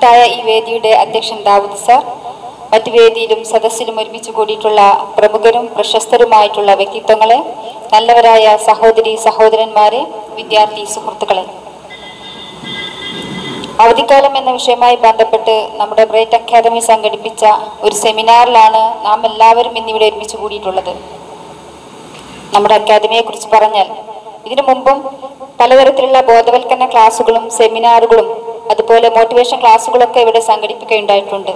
മഹത്തായ ഈ വേദിയുടെ അധ്യക്ഷൻ ദാവൂദ് സാർ മറ്റ് വേദിയിലും സദസ്സിലും ഒരുമിച്ച് കൂടിയിട്ടുള്ള പ്രമുഖരും പ്രശസ്തരുമായിട്ടുള്ള വ്യക്തിത്വങ്ങളെ നല്ലവരായ സഹോദരി സഹോദരന്മാരെ വിദ്യാർത്ഥി സുഹൃത്തുക്കളെ. അവധിക്കാലം എന്ന വിഷയമായി ബന്ധപ്പെട്ട് നമ്മുടെ ബ്രൈറ്റ് അക്കാദമി സംഘടിപ്പിച്ച ഒരു സെമിനാറിലാണ് നാം എല്ലാവരും ഇന്നിവിടെ ഒരുമിച്ച് കൂടിയിട്ടുള്ളത്. നമ്മുടെ അക്കാദമിയെ കുറിച്ച് പറഞ്ഞാൽ ഇതിനു മുമ്പും പലതരത്തിലുള്ള ബോധവൽക്കരണ ക്ലാസുകളും സെമിനാറുകളും അതുപോലെ മോട്ടിവേഷൻ ക്ലാസ്സുകളൊക്കെ ഇവിടെ സംഘടിപ്പിക്കുകയുണ്ടായിട്ടുണ്ട്.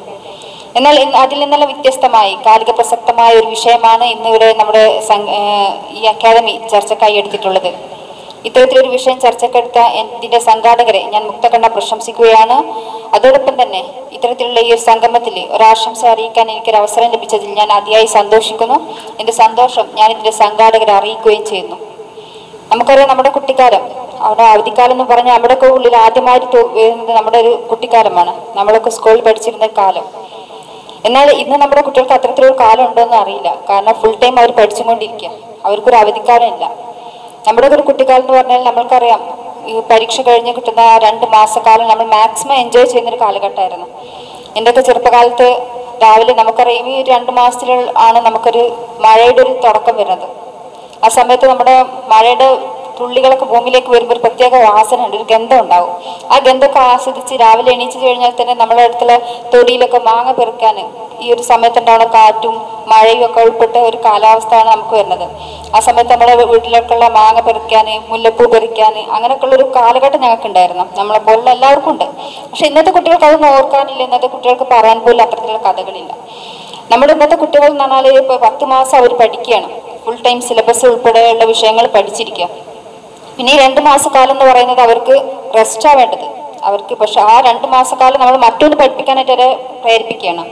എന്നാൽ അതിൽ നിന്നെല്ലാം വ്യത്യസ്തമായി കാലിക പ്രസക്തമായ ഒരു വിഷയമാണ് ഇന്ന് ഇവിടെ നമ്മുടെ ഈ അക്കാദമി ചർച്ചക്കായി എടുത്തിട്ടുള്ളത്. ഇത്തരത്തിലൊരു വിഷയം ചർച്ചക്കെടുത്ത ഇതിന്റെ സംഘാടകരെ ഞാൻ മുക്തകണ്ണ പ്രശംസിക്കുകയാണ്. അതോടൊപ്പം തന്നെ ഇത്തരത്തിലുള്ള ഈ ഒരു സംഗമത്തിൽ ഒരാശംസ അറിയിക്കാൻ എനിക്കൊരു അവസരം ലഭിച്ചതിൽ ഞാൻ അതിയായി സന്തോഷിക്കുന്നു. എന്റെ സന്തോഷം ഞാൻ ഇതിന്റെ സംഘാടകരെ അറിയിക്കുകയും ചെയ്യുന്നു. നമുക്കറിയാം നമ്മുടെ കുട്ടിക്കാലം അവിടെ അവധിക്കാലം എന്ന് പറഞ്ഞാൽ നമ്മുടെയൊക്കെ ഉള്ളിൽ ആദ്യമായിട്ട് വരുന്നത് നമ്മുടെ ഒരു കുട്ടിക്കാലമാണ്. നമ്മളൊക്കെ സ്കൂളിൽ പഠിച്ചിരുന്ന കാലം. എന്നാൽ ഇന്ന് നമ്മുടെ കുട്ടികൾക്ക് അത്തരത്തിലൊരു കാലം ഉണ്ടോയെന്ന് അറിയില്ല. കാരണം ഫുൾ ടൈം അവർ പഠിച്ചുകൊണ്ടിരിക്കുക അവർക്കൊരു അവധിക്കാലം ഇല്ല. നമ്മുടെ ഒരു കുട്ടിക്കാലം എന്ന് പറഞ്ഞാൽ നമ്മൾക്കറിയാം. ഈ പരീക്ഷ കഴിഞ്ഞ് കിട്ടുന്ന രണ്ട് മാസക്കാലം നമ്മൾ മാക്സിമം എൻജോയ് ചെയ്യുന്നൊരു കാലഘട്ടമായിരുന്നു. എന്റെയൊക്കെ ചെറുപ്പകാലത്ത് രാവിലെ നമുക്കറിയാം. ഈ രണ്ട് മാസത്തിൽ ആണ് നമുക്കൊരു മഴയുടെ ഒരു തുടക്കം വരുന്നത്. ആ സമയത്ത് നമ്മുടെ മഴയുടെ തുള്ളികളൊക്കെ ഭൂമിയിലേക്ക് വരുമ്പോൾ ഒരു പ്രത്യേക വാസന ഉണ്ട് ഒരു ഗന്ധം ഉണ്ടാവും. ആ ഗന്ധമൊക്കെ ആസ്വദിച്ച് രാവിലെ എണീച്ചു കഴിഞ്ഞാൽ തന്നെ നമ്മുടെ അടുത്തുള്ള തൊടിയിലൊക്കെ മാങ്ങ പെറുക്കാൻ ഈ ഒരു സമയത്തുണ്ടാവുന്ന കാറ്റും മഴയും ഒക്കെ ഉൾപ്പെട്ട ഒരു കാലാവസ്ഥയാണ് നമുക്ക് വരുന്നത്. ആ സമയത്ത് നമ്മുടെ വീട്ടിലേക്കുള്ള മാങ്ങ പെറുക്കാൻ മുല്ലപ്പൂ പെറിക്കാൻ അങ്ങനെയൊക്കെയുള്ള ഒരു കാലഘട്ടം ഞങ്ങൾക്ക് ഉണ്ടായിരുന്നു നമ്മളെ പോലുള്ള എല്ലാവർക്കും ഉണ്ട്. പക്ഷെ ഇന്നത്തെ കുട്ടികൾക്ക് അതൊന്നും ഓർക്കാനില്ല. ഇന്നത്തെ കുട്ടികൾക്ക് പറയാൻ പോലും അത്തരത്തിലുള്ള കഥകളില്ല. നമ്മുടെ ഇന്നത്തെ കുട്ടികൾ എന്ന് പറഞ്ഞാൽ ഇപ്പോൾ പത്ത് മാസം അവർ പഠിക്കുകയാണ്. ഫുൾ ടൈം സിലബസ് ഉൾപ്പെടെയുള്ള വിഷയങ്ങൾ പഠിച്ചിരിക്കുക പിന്നെ ഈ രണ്ട് മാസക്കാലം എന്ന് പറയുന്നത് അവർക്ക് റെസ്റ്റാണ് വേണ്ടത്. അവർക്ക് പക്ഷെ ആ രണ്ട് മാസക്കാലം നമ്മൾ മറ്റൊന്ന് പഠിപ്പിക്കാനായിട്ട് അവരെ പ്രേരിപ്പിക്കുകയാണ്.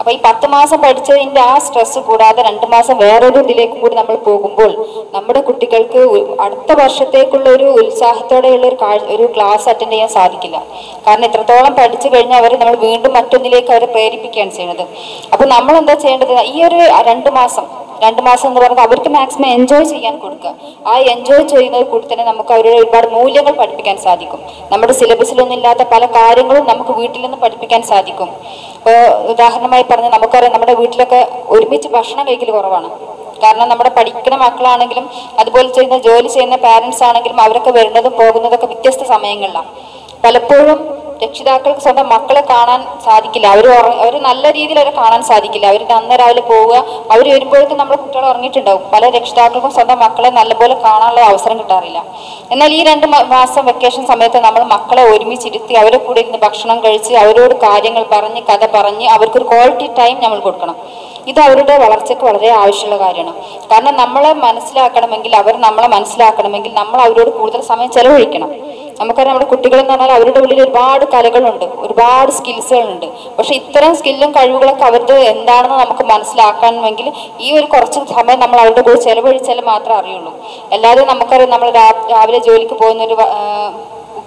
അപ്പൊ ഈ പത്ത് മാസം പഠിച്ചതിന്റെ ആ സ്ട്രെസ് കൂടാതെ രണ്ട് മാസം വേറൊരു ഇതിലേക്ക് കൂടി നമ്മൾ പോകുമ്പോൾ നമ്മുടെ കുട്ടികൾക്ക് അടുത്ത വർഷത്തേക്കുള്ള ഒരു ഉത്സാഹത്തോടെയുള്ള ഒരു ഒരു ക്ലാസ് അറ്റൻഡ് ചെയ്യാൻ സാധിക്കില്ല. കാരണം എത്രത്തോളം പഠിച്ചു കഴിഞ്ഞാൽ അവർ നമ്മൾ വീണ്ടും മറ്റൊന്നിലേക്ക് അവരെ പ്രേരിപ്പിക്കുകയാണ് ചെയ്യുന്നത്. അപ്പൊ നമ്മൾ എന്താ ചെയ്യേണ്ടത്? ഈ ഒരു രണ്ട് മാസം രണ്ട് മാസം എന്ന് പറയുന്നത് അവർക്ക് മാക്സിമം എൻജോയ് ചെയ്യാൻ കൊടുക്കുക. ആ എൻജോയ് ചെയ്യുന്നത് കൂടി തന്നെ നമുക്ക് അവരുടെ ഒരുപാട് മൂല്യങ്ങൾ പഠിപ്പിക്കാൻ സാധിക്കും. നമ്മുടെ സിലബസിലൊന്നും ഇല്ലാത്ത പല കാര്യങ്ങളും നമുക്ക് വീട്ടിൽ നിന്ന് പഠിപ്പിക്കാൻ സാധിക്കും. ഇപ്പോൾ ഉദാഹരണമായി പറഞ്ഞാൽ നമുക്കറിയാം നമ്മുടെ വീട്ടിലൊക്കെ ഒരുമിച്ച് ഭക്ഷണം കഴിക്കൽ കുറവാണ്. കാരണം നമ്മുടെ പഠിക്കുന്ന മക്കളാണെങ്കിലും അതുപോലെ ചെയ്യുന്ന ജോലി ചെയ്യുന്ന പാരൻസ് ആണെങ്കിലും അവരൊക്കെ വരുന്നതും പോകുന്നതൊക്കെ വ്യത്യസ്ത സമയങ്ങളിലാണ്. പലപ്പോഴും രക്ഷിതാക്കൾക്ക് സ്വന്തം മക്കളെ കാണാൻ സാധിക്കില്ല. അവർ അവർ നല്ല രീതിയിൽ അവരെ കാണാൻ സാധിക്കില്ല. അവർ അന്ന് രാവിലെ പോവുക അവർ വരുമ്പോഴേക്കും നമ്മുടെ കുട്ടികൾ ഉറങ്ങിയിട്ടുണ്ടാവും. പല രക്ഷിതാക്കൾക്കും സ്വന്തം മക്കളെ നല്ലപോലെ കാണാനുള്ള അവസരം കിട്ടാറില്ല. എന്നാൽ ഈ രണ്ട് മാസം വെക്കേഷൻ സമയത്ത് നമ്മൾ മക്കളെ ഒരുമിച്ചിരുത്തി അവരെ കൂടെ ഇരുന്ന് ഭക്ഷണം കഴിച്ച് അവരോട് കാര്യങ്ങൾ പറഞ്ഞ് കഥ പറഞ്ഞ് അവർക്കൊരു ക്വാളിറ്റി ടൈം നമ്മൾ കൊടുക്കണം. ഇത് അവരുടെ വളർച്ചയ്ക്ക് വളരെ ആവശ്യമുള്ള കാര്യമാണ്. കാരണം നമ്മളെ മനസ്സിലാക്കണമെങ്കിൽ അവർ നമ്മളെ മനസ്സിലാക്കണമെങ്കിൽ നമ്മൾ അവരോട് കൂടുതൽ സമയം ചെലവഴിക്കണം. നമുക്കറിയാം നമ്മുടെ കുട്ടികളെന്ന് പറഞ്ഞാൽ അവരുടെ ഉള്ളിൽ ഒരുപാട് കലകളുണ്ട് ഒരുപാട് സ്കിൽസുകളുണ്ട് പക്ഷെ ഇത്തരം സ്കില്ലും കഴിവുകളൊക്കെ അവരുടെ എന്താണെന്ന് നമുക്ക് മനസ്സിലാക്കണമെങ്കിൽ ഈ ഒരു കുറച്ച് സമയം നമ്മൾ അവരുടെ കൂടെ ചെലവഴിച്ചാൽ മാത്രമേ അറിയുള്ളൂ. അല്ലാതെ നമുക്കറിയാം നമ്മൾ രാവിലെ ജോലിക്ക് പോകുന്ന ഒരു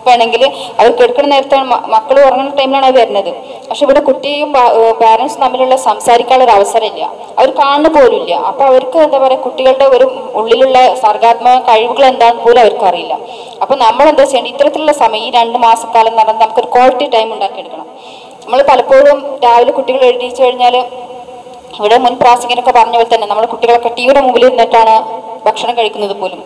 വ- ആ, ഉപ്പാണെങ്കിൽ അവർ കേൾക്കുന്ന നേരത്തെ മക്കൾ ഉറങ്ങുന്ന ടൈമിലാണ് അവർ വരുന്നത്. പക്ഷെ ഇവിടെ കുട്ടിയും പാരൻസ് തമ്മിലുള്ള സംസാരിക്കാനുള്ള ഒരു അവസരമില്ല. അവർ കാണുന്ന പോലും ഇല്ല അപ്പൊ അവർക്ക് എന്താ പറയുക കുട്ടികളുടെ ഒരു ഉള്ളിലുള്ള സർഗാത്മക കഴിവുകൾ എന്താണെന്ന് പോലും അവർക്ക് അറിയില്ല. അപ്പൊ നമ്മൾ എന്താ ചെയ്യേണ്ടത് ഇത്തരത്തിലുള്ള സമയം ഈ രണ്ട് മാസക്കാലം എന്ന് പറഞ്ഞാൽ നമുക്കൊരു ക്വാളിറ്റി ടൈം ഉണ്ടാക്കിയെടുക്കണം. നമ്മൾ പലപ്പോഴും രാവിലെ കുട്ടികൾ എഴുതിച്ചു കഴിഞ്ഞാൽ ഇവിടെ മുൻ പ്രാസികനൊക്കെ പറഞ്ഞ പോലെ തന്നെ നമ്മൾ കുട്ടികളൊക്കെ ടിവിയുടെ മുമ്പിൽ ഇരുന്നിട്ടാണ് ഭക്ഷണം കഴിക്കുന്നത് പോലും.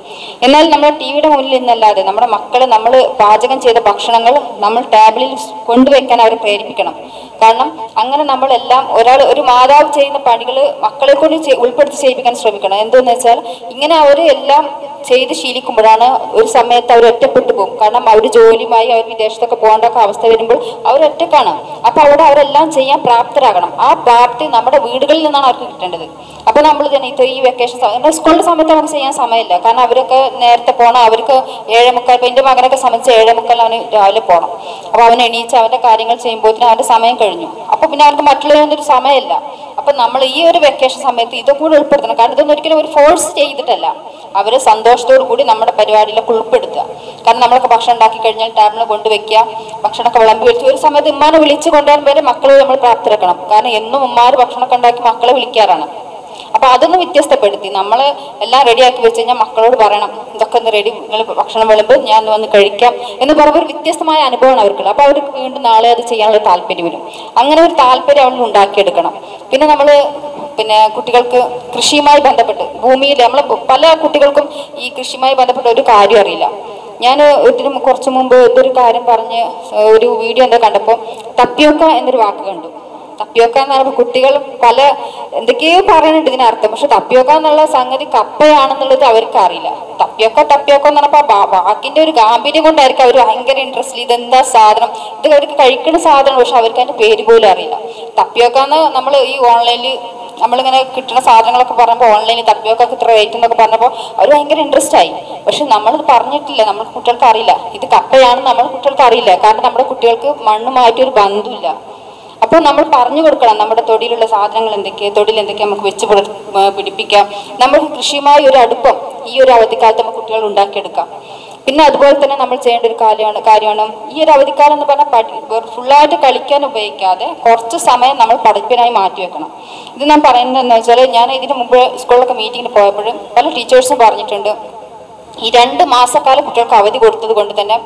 എന്നാൽ നമ്മൾ ടി വിയുടെ മുന്നിൽ നിന്നല്ലാതെ നമ്മുടെ മക്കളെ നമ്മൾ പാചകം ചെയ്ത ഭക്ഷണങ്ങൾ നമ്മൾ ടേബിളിൽ കൊണ്ടുവയ്ക്കാൻ അവരെ പ്രേരിപ്പിക്കണം. കാരണം അങ്ങനെ നമ്മളെല്ലാം ഒരാൾ ഒരു മാതാവ് ചെയ്യുന്ന പണികൾ മക്കളെ കൊണ്ട് ഉൾപ്പെടുത്തി ചെയ്യിപ്പിക്കാൻ ശ്രമിക്കണം. എന്തെന്ന് വെച്ചാൽ ഇങ്ങനെ അവർ എല്ലാം ചെയ്ത് ശീലിക്കുമ്പോഴാണ് ഒരു സമയത്ത് അവർ ഒറ്റപ്പെട്ടു പോകും. കാരണം അവർ ജോലിയുമായി അവർ വിദേശത്തൊക്കെ പോകേണ്ട അവസ്ഥ വരുമ്പോൾ അവർ ഒറ്റക്കാണ്. അപ്പൊ അവിടെ അവരെല്ലാം ചെയ്യാൻ പ്രാപ്തരാകണം. ആ പ്രാപ്തി നമ്മുടെ വീടുകളിൽ നിന്നാണ് അവർക്ക് കിട്ടേണ്ടത്. അപ്പൊ നമ്മൾ തന്നെ ഈ വെക്കേഷൻ സ്കൂളിന്റെ സമയത്ത് നമുക്ക് ചെയ്യാൻ സമയമില്ല. കാരണം അവരൊക്കെ നേരത്തെ പോകണം. അവർക്ക് ഏഴേമുക്കാൽ ഇപ്പൊ എന്റെ മകനൊക്കെ സംബന്ധിച്ച് ഏഴേമുക്കാൽ അവന് രാവിലെ പോകണം. അപ്പൊ അവൻ എണീച്ച് അവന്റെ കാര്യങ്ങൾ ചെയ്യുമ്പോഴത്തേനും അവന്റെ സമയം കഴിഞ്ഞു. അപ്പൊ പിന്നെ അവർക്ക് മറ്റുള്ളതിനൊന്നും ഒരു സമയമില്ല. അപ്പൊ നമ്മൾ ഈ ഒരു വെക്കേഷൻ സമയത്ത് ഇതൊക്കെ കൂടെ ഉൾപ്പെടുത്തണം. കാരണം ഇതൊന്നും ഒരിക്കലും ഒരു ഫോഴ്സ് ചെയ്തിട്ടല്ല. അവരെ സന്തോഷത്തോടു കൂടി നമ്മുടെ പരിപാടിയിലൊക്കെ ഉൾപ്പെടുത്തുക. കാരണം നമ്മളൊക്കെ ഭക്ഷണം ഉണ്ടാക്കി കഴിഞ്ഞാൽ ടേബിളിൽ കൊണ്ടുവയ്ക്കുക ഭക്ഷണമൊക്കെ വിളമ്പി വെച്ച് ഒരു സമയത്ത് ഉമ്മാനെ വിളിച്ച് കൊണ്ടുവരാൻ വരെ മക്കളെ നമ്മൾ പ്രാപ്തരാക്കണം. കാരണം എന്നും ഉമ്മാര് ഭക്ഷണമൊക്കെ ഉണ്ടാക്കി മക്കളെ വിളിക്കാറാണ്. അപ്പൊ അതൊന്ന് വ്യത്യസ്തപ്പെടുത്തി. നമ്മൾ എല്ലാം റെഡിയാക്കി വെച്ച് കഴിഞ്ഞാൽ മക്കളോട് പറയണം ഇതൊക്കെ ഒന്ന് റെഡി നിങ്ങൾ ഭക്ഷണം വിളമ്പ് ഞാൻ ഒന്ന് വന്ന് കഴിക്കാം. എന്ന് പറയുമ്പോൾ ഒരു വ്യത്യസ്തമായ അനുഭവമാണ് അവർക്കുള്ളത്. അപ്പൊ അവർക്ക് വീണ്ടും നാളെ അത് ചെയ്യാനുള്ള താല്പര്യം വരും. അങ്ങനെ ഒരു താല്പര്യം അവൾ ഉണ്ടാക്കിയെടുക്കണം. പിന്നെ നമ്മൾ പിന്നെ കുട്ടികൾക്ക് കൃഷിയുമായി ബന്ധപ്പെട്ട് ഭൂമിയിൽ നമ്മൾ പല കുട്ടികൾക്കും ഈ കൃഷിയുമായി ബന്ധപ്പെട്ട ഒരു കാര്യം അറിയില്ല. ഞാൻ ഇതിന് കുറച്ച് മുമ്പ് ഇതൊരു കാര്യം പറഞ്ഞ് ഒരു വീഡിയോ എന്താ കണ്ടപ്പോൾ തപ്പിയോക്ക എന്നൊരു വാക്ക് കണ്ടു. തപ്പിയോക്ക എന്ന് പറയുമ്പോൾ കുട്ടികൾ പല എന്തൊക്കെയോ പറയുന്നുണ്ട് ഇതിനർത്ഥം പക്ഷെ തപ്പിയോക്ക എന്നുള്ള സംഗതി കപ്പയാണെന്നുള്ളത് അവർക്ക് അറിയില്ല. തപ്പിയോക്ക തപ്പിയോക്ക എന്ന് പറഞ്ഞപ്പോൾ വാക്കിന്റെ ഒരു ഗാംഭീര്യം കൊണ്ടായിരിക്കും അവർ ഭയങ്കര ഇൻട്രസ്റ്റ് ഇതെന്താ സാധനം ഇത് അവർക്ക് കഴിക്കുന്ന സാധനം പക്ഷെ അവർക്ക് അതിന്റെ പേര് പോലും അറിയില്ല. തപ്പിയോക്ക എന്ന് നമ്മൾ ഈ ഓൺലൈനിൽ നമ്മളിങ്ങനെ കിട്ടുന്ന സാധനങ്ങളൊക്കെ പറഞ്ഞപ്പോൾ ഓൺലൈനിൽ തപ്പിയൊക്കെ ഇത്ര റേറ്റ് എന്നൊക്കെ പറഞ്ഞപ്പോൾ അവർ ഭയങ്കര ഇൻട്രസ്റ്റ് ആയി. പക്ഷെ നമ്മൾ പറഞ്ഞിട്ടില്ല. നമ്മൾ കുട്ടികൾക്ക് അറിയില്ല. ഇത് കപ്പയാണെന്ന് നമ്മൾ കുട്ടികൾക്ക് അറിയില്ല. കാരണം നമ്മുടെ കുട്ടികൾക്ക് മണ്ണ് ഒരു ബന്ധമില്ല അപ്പോൾ നമ്മൾ പറഞ്ഞു കൊടുക്കണം. നമ്മുടെ തൊടിയിലുള്ള സാധനങ്ങൾ എന്തൊക്കെ തൊടിയിൽ എന്തൊക്കെ നമുക്ക് വെച്ച് പിടിപ്പിക്കാം. നമുക്ക് കൃഷിയുമായി ഒരു അടുപ്പം ഈ ഒരു അവധിക്കാലത്ത് നമുക്ക് കുട്ടികൾ ഉണ്ടാക്കിയെടുക്കാം. പിന്നെ അതുപോലെ തന്നെ നമ്മൾ ചെയ്യേണ്ട ഒരു കാര്യമാണ് കാര്യമാണ്. ഈ ഒരു അവധിക്കാലം എന്ന് പറഞ്ഞാൽ പഠി ഫുള്ളായിട്ട് കളിക്കാൻ ഉപയോഗിക്കാതെ കുറച്ച് സമയം നമ്മൾ പഠിപ്പിനായി മാറ്റി വെക്കണം. ഇത് ഞാൻ പറയുന്നത് എന്ന് വെച്ചാൽ ഞാൻ ഇതിന് മുമ്പ് സ്കൂളിലൊക്കെ മീറ്റിങ്ങിന് പോയപ്പോഴും പല ടീച്ചേഴ്സും പറഞ്ഞിട്ടുണ്ട്. ഈ രണ്ട് മാസക്കാലം കുട്ടികൾക്ക് അവധി കൊടുത്തത് കൊണ്ട് തന്നെ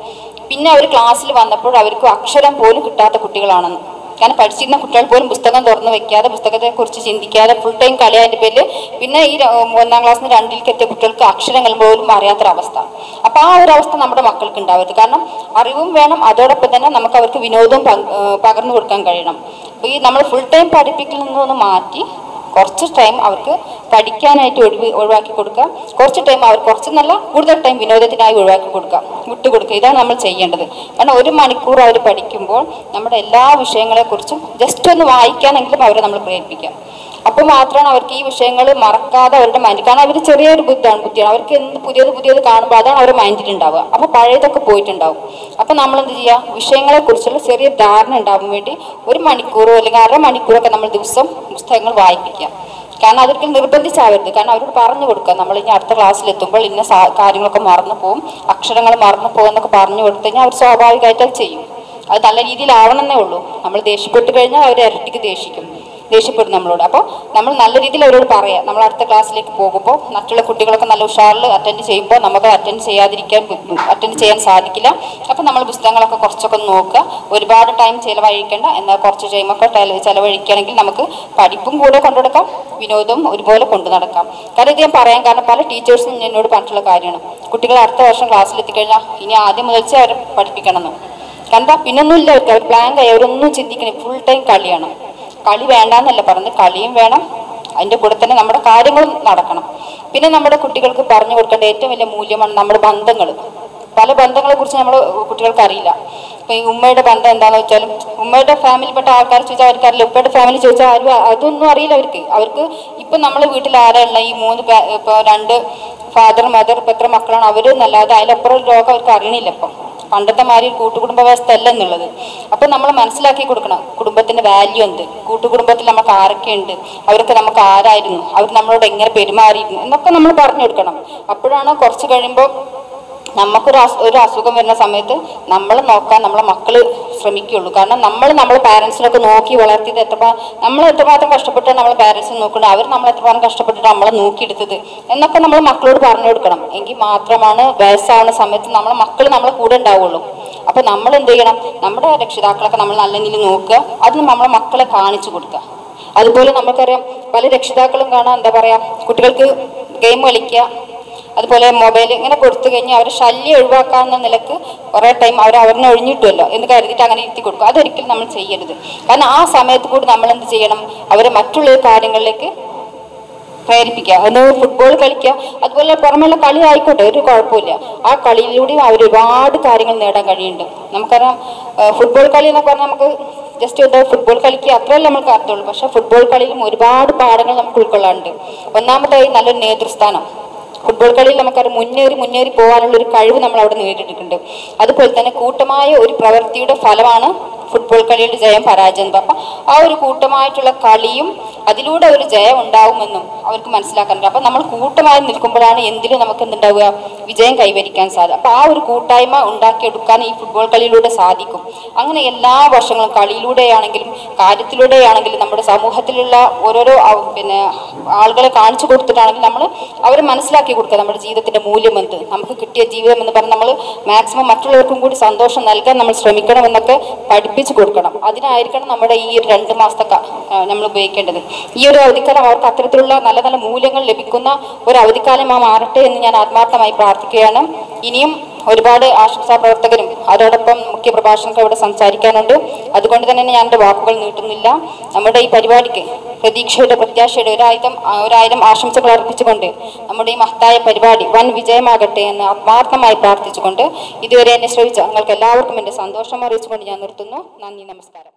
പിന്നെ അവർ ക്ലാസ്സിൽ വന്നപ്പോൾ അവർക്ക് അക്ഷരം പോലും കിട്ടാത്ത കുട്ടികളാണെന്ന്. കാരണം പഠിച്ചിരുന്ന കുട്ടികൾ പോലും പുസ്തകം തുറന്നു വെക്കാതെ പുസ്തകത്തെ കുറിച്ച് ചിന്തിക്കാതെ ഫുൾ ടൈം കളിയാന്റെ പേരിൽ പിന്നെ ഈ ഒന്നാം ക്ലാസ്സിൽ രണ്ടിലേക്ക് എത്തിയ കുട്ടികൾക്ക് അക്ഷരങ്ങൾ പോലും അറിയാത്തൊരവസ്ഥ. അപ്പൊ ആ ഒരു അവസ്ഥ നമ്മുടെ മക്കൾക്ക് ഉണ്ടാവരുത്. കാരണം അറിവും വേണം. അതോടൊപ്പം തന്നെ നമുക്ക് അവർക്ക് വിനോദവും പകർന്നു കൊടുക്കാൻ കഴിയണം. അപ്പൊ ഈ നമ്മൾ ഫുൾ ടൈം പഠിപ്പിക്കൽ നിന്നൊന്ന് മാറ്റി കുറച്ച് ടൈം അവർക്ക് പഠിക്കാനായിട്ട് ഒഴിവ് ഒഴിവാക്കി കൊടുക്കുക കുറച്ച് ടൈം അവർ കുറച്ച് നല്ല കൂടുതൽ ടൈം വിനോദത്തിനായി ഒഴിവാക്കി കൊടുക്കുക വിട്ടുകൊടുക്കുക ഇതാണ് നമ്മൾ ചെയ്യേണ്ടത്. കാരണം ഒരു മണിക്കൂർ അവർ പഠിക്കുമ്പോൾ നമ്മുടെ എല്ലാ വിഷയങ്ങളെക്കുറിച്ചും ജസ്റ്റ് ഒന്ന് വായിക്കാനെങ്കിലും അവരെ നമ്മൾ പ്രേരിപ്പിക്കാം. അപ്പോൾ മാത്രമാണ് അവർക്ക് ഈ വിഷയങ്ങൾ മറക്കാതെ അവരുടെ മൈൻഡ് കാരണം അവർ ചെറിയൊരു ബുദ്ധിയാണ് ബുദ്ധിയാണ്. അവർക്ക് എന്ത് പുതിയത് പുതിയത് കാണുമ്പോൾ അതാണ് അവരുടെ മൈൻഡിൽ ഉണ്ടാവുക അപ്പോൾ പഴയതൊക്കെ പോയിട്ടുണ്ടാവും. അപ്പോൾ നമ്മൾ എന്ത് ചെയ്യുക വിഷയങ്ങളെ കുറിച്ചുള്ള ചെറിയ ധാരണ ഉണ്ടാവാൻ വേണ്ടി ഒരു മണിക്കൂറോ അല്ലെങ്കിൽ അര മണിക്കൂറൊക്കെ നമ്മൾ ദിവസം പുസ്തകങ്ങൾ വായിപ്പിക്കുക. കാരണം അവർക്ക് നിർബന്ധിച്ചാവരുത്. കാരണം അവരോട് പറഞ്ഞു കൊടുക്കുക. നമ്മൾ ഇനി അടുത്ത ക്ലാസ്സിൽ എത്തുമ്പോൾ ഇന്ന കാര്യങ്ങളൊക്കെ മറന്നു പോകും അക്ഷരങ്ങൾ മറന്നു പോകും എന്നൊക്കെ പറഞ്ഞു കൊടുത്തു കഴിഞ്ഞാൽ അവർ സ്വാഭാവികമായിട്ട് അത് ചെയ്യും. അത് നല്ല രീതിയിലാവണമെന്നേ ഉള്ളൂ. നമ്മൾ ദേഷ്യപ്പെട്ട് കഴിഞ്ഞാൽ അവർ ഇരട്ടിക്ക് ദേഷിക്കും ദേഷ്യപ്പെടും നമ്മളോട്. അപ്പോൾ നമ്മൾ നല്ല രീതിയിൽ അവരോട് പറയാം. നമ്മൾ അടുത്ത ക്ലാസ്സിലേക്ക് പോകുമ്പോൾ മറ്റുള്ള കുട്ടികളൊക്കെ നല്ല ഉഷാറിൽ അറ്റൻഡ് ചെയ്യുമ്പോൾ നമുക്ക് അറ്റൻഡ് ചെയ്യാതിരിക്കാൻ അറ്റൻഡ് ചെയ്യാൻ സാധിക്കില്ല. അപ്പോൾ നമ്മൾ പുസ്തകങ്ങളൊക്കെ കുറച്ചൊക്കെ നോക്കുക. ഒരുപാട് ടൈം ചിലവഴിക്കേണ്ട. എന്നാൽ കുറച്ച് ടൈമൊക്കെ ചിലവഴിക്കുകയാണെങ്കിൽ നമുക്ക് പഠിപ്പും കൂടെ കൊണ്ടുനടക്കാം വിനോദവും ഒരുപോലെ കൊണ്ടു നടക്കാം. കാരണം ഇത് ഞാൻ പറയാൻ കാരണം പല ടീച്ചേഴ്സും എന്നോട് പറഞ്ഞിട്ടുള്ള കാര്യമാണ്. കുട്ടികൾ അടുത്ത വർഷം ക്ലാസ്സിൽ എത്തിക്കഴിഞ്ഞാൽ ഇനി ആദ്യം മുതൽച്ചേ അവരെ പഠിപ്പിക്കണം എന്ന് കണ്ടാ പിന്നൊന്നുമില്ല അവർക്ക് അവർ പ്ലാൻ കഴിയും അവരൊന്നും ചിന്തിക്കണേ ഫുൾ ടൈം കളിയാണ്. കളി വേണ്ടാന്നല്ല പറഞ്ഞ് കളിയും വേണം. അതിന്റെ കൂടെ തന്നെ നമ്മുടെ കാര്യങ്ങളും നടക്കണം. പിന്നെ നമ്മുടെ കുട്ടികൾക്ക് പറഞ്ഞു കൊടുക്കേണ്ട ഏറ്റവും വലിയ മൂല്യമാണ് നമ്മുടെ ബന്ധങ്ങൾ. പല ബന്ധങ്ങളെ കുറിച്ച് നമ്മൾ കുട്ടികൾക്ക് അറിയില്ല. ഇപ്പൊ ഈ ഉമ്മയുടെ ബന്ധം എന്താണെന്ന് വെച്ചാലും ഉമ്മയുടെ ഫാമിലിപ്പെട്ട ആൾക്കാർ ചോദിച്ചാൽ അവർക്കറിയില്ല. ഉപ്പയുടെ ഫാമിലി ചോദിച്ചാൽ ആരും അതൊന്നും അറിയില്ല അവർക്ക്. അവർക്ക് ഇപ്പൊ നമ്മളെ വീട്ടിൽ ആരാണ് ഈ മൂന്ന് ഇപ്പൊ രണ്ട് ഫാദർ മദർ ഇപ്പൊ എത്ര മക്കളാണ്? അവർ എന്നല്ലാതെ അതിലപ്പുറം ലോകം അവർക്ക് അറിയണില്ല ഇപ്പം. പണ്ടത്തെ മാതിരി കൂട്ടുകുടുംബ വ്യവസ്ഥ അല്ല എന്നുള്ളത് അപ്പൊ നമ്മൾ മനസ്സിലാക്കി കൊടുക്കണം കുടുംബത്തിന്റെ വാല്യൂ എന്ത്? കൂട്ടുകുടുംബത്തിൽ നമുക്ക് ആരൊക്കെ ഉണ്ട്? അവരൊക്കെ നമുക്ക് ആരായിരുന്നു? അവർ നമ്മളോട് എങ്ങനെ പെരുമാറിയിരുന്നു? എന്നൊക്കെ നമ്മൾ പറഞ്ഞു കൊടുക്കണം. അപ്പോഴാണ് കുറച്ച് കഴിയുമ്പോൾ നമുക്കൊരു ഒരു അസുഖം വരുന്ന സമയത്ത് നമ്മൾ നോക്കാൻ നമ്മളെ മക്കൾ ശ്രമിക്കുകയുള്ളൂ. കാരണം നമ്മൾ നമ്മളെ പാരൻസിനൊക്കെ നോക്കി വളർത്തിയത് എത്ര നമ്മൾ എത്രമാത്രം കഷ്ടപ്പെട്ടാണ് നമ്മൾ പാരൻസിനെ നോക്കുന്നത് അവർ നമ്മൾ എത്രമാത്രം കഷ്ടപ്പെട്ടിട്ട് നമ്മളെ നോക്കിയെടുത്തത്? എന്നൊക്കെ നമ്മൾ മക്കളോട് പറഞ്ഞു കൊടുക്കണം. എങ്കിൽ മാത്രമാണ് വയസ്സാവുന്ന സമയത്ത് നമ്മളെ മക്കൾ നമ്മളെ കൂടെ ഉണ്ടാവുള്ളൂ. അപ്പൊ നമ്മൾ എന്ത് ചെയ്യണം? നമ്മുടെ രക്ഷിതാക്കളൊക്കെ നമ്മൾ നല്ല രീതിയിൽ നോക്കുക. അത് നമ്മളെ മക്കളെ കാണിച്ചു കൊടുക്കുക. അതുപോലെ നമുക്കറിയാം പല രക്ഷിതാക്കളും കാണാൻ എന്താ പറയുക കുട്ടികൾക്ക് ഗെയിം കളിക്കുക. അതുപോലെ മൊബൈൽ ഇങ്ങനെ കൊടുത്തു കഴിഞ്ഞാൽ അവരെ ശല്യം ഒഴിവാക്കാവുന്ന നിലയ്ക്ക് കുറേ ടൈം അവർ അവരിനെ ഒഴിഞ്ഞിട്ടുമല്ലോ എന്ന് കരുതിയിട്ട് അങ്ങനെ ഇരുത്തി കൊടുക്കും. അതൊരിക്കലും നമ്മൾ ചെയ്യരുത്. കാരണം ആ സമയത്ത് കൂടി നമ്മൾ എന്ത് ചെയ്യണം? അവരെ മറ്റുള്ള കാര്യങ്ങളിലേക്ക് പ്രേരിപ്പിക്കുക. ഒന്ന് ഫുട്ബോൾ കളിക്കുക. അതുപോലെ പുറമെയുള്ള കളി ആയിക്കോട്ടെ ഒരു കുഴപ്പമില്ല. ആ കളിയിലൂടെയും അവർ ഒരുപാട് കാര്യങ്ങൾ നേടാൻ കഴിയുന്നുണ്ട്. നമുക്കറിയാം ഫുട്ബോൾ കളി എന്നൊക്കെ പറഞ്ഞാൽ നമുക്ക് ജസ്റ്റ് എന്താ ഫുട്ബോൾ കളിക്കുക അത്രയല്ല നമുക്ക് അർത്ഥമുള്ളൂ പക്ഷെ ഫുട്ബോൾ കളിയിലും ഒരുപാട് പാഠങ്ങൾ നമുക്ക് ഉൾക്കൊള്ളാനുണ്ട്. ഒന്നാമതായി നല്ലൊരു നേതൃസ്ഥാനം. ഫുട്ബോൾ കളിയിൽ നമുക്കറിയാം മുന്നേറി മുന്നേറി പോകാനുള്ള ഒരു കഴിവ് നമ്മൾ അവിടെ നേടിയിട്ടുണ്ട്. അതുപോലെ തന്നെ കൂട്ടമായ ഒരു പ്രവൃത്തിയുടെ ഫലമാണ് ഫുട്ബോൾ കളിയുടെ ജയം പരാജയം. അപ്പം ആ ഒരു കൂട്ടമായിട്ടുള്ള കളിയും അതിലൂടെ ഒരു ജയം ഉണ്ടാവുമെന്നും അവർക്ക് മനസ്സിലാക്കാനുണ്ട്. അപ്പം നമ്മൾ കൂട്ടമായി നിൽക്കുമ്പോഴാണ് എന്തിലും നമുക്ക് എന്തുണ്ടാവുക? വിജയം കൈവരിക്കാൻ സാധിക്കും അപ്പം ആ ഒരു കൂട്ടായ്മ ഉണ്ടാക്കിയെടുക്കാൻ ഈ ഫുട്ബോൾ കളിയിലൂടെ സാധിക്കും. അങ്ങനെ എല്ലാ വർഷങ്ങളും കളിയിലൂടെയാണെങ്കിലും കാര്യത്തിലൂടെയാണെങ്കിലും നമ്മുടെ സമൂഹത്തിലുള്ള ഓരോരോ പിന്നെ ആളുകളെ കാണിച്ചു കൊടുത്തിട്ടാണെങ്കിൽ നമ്മൾ അവരെ മനസ്സിലാക്കി കൊടുക്കുക. നമ്മുടെ ജീവിതത്തിന്റെ മൂല്യം എന്ത്? നമുക്ക് കിട്ടിയ ജീവിതം എന്ന് പറഞ്ഞാൽ നമ്മൾ മാക്സിമം മറ്റുള്ളവർക്കും കൂടി സന്തോഷം നൽകാൻ നമ്മൾ ശ്രമിക്കണം എന്നൊക്കെ പഠിപ്പിച്ചു കൊടുക്കണം. അതിനായിരിക്കണം നമ്മുടെ ഈ രണ്ട് മാസത്തെ നമ്മൾ ഉപയോഗിക്കേണ്ടത്. ഈ ഒരു അവധിക്കാലം അവർക്ക് അത്തരത്തിലുള്ള നല്ല നല്ല മൂല്യങ്ങൾ ലഭിക്കുന്ന ഒരു അവധിക്കാലമായി മാറട്ടെ എന്ന് ഞാൻ ആത്മാർത്ഥമായി പ്രാർത്ഥിക്കുകയാണ്. ഇനിയും ഒരുപാട് ആശംസാ പ്രവർത്തകരും അതോടൊപ്പം മുഖ്യ പ്രഭാഷണങ്ങൾ ഇവിടെ സംസാരിക്കാനുണ്ട്. അതുകൊണ്ട് തന്നെ ഞാൻ എന്റെ വാക്കുകൾ നീട്ടുന്നില്ല. നമ്മുടെ ഈ പരിപാടിക്ക് പ്രതീക്ഷയുടെ പ്രത്യാശയുടെ ഒരായിരം ഒരായിരം ആശംസകൾ അർപ്പിച്ചുകൊണ്ട് നമ്മുടെ ഈ മഹത്തായ പരിപാടി വൻ വിജയമാകട്ടെ എന്ന് ആത്മാർത്ഥമായി പ്രാർത്ഥിച്ചുകൊണ്ട് ഇതുവരെ എന്നെ ശ്രമിച്ച നിങ്ങൾക്ക് എല്ലാവർക്കും എന്റെ സന്തോഷം അറിയിച്ചുകൊണ്ട് ഞാൻ നിർത്തുന്നു. നന്ദി നമസ്കാരം.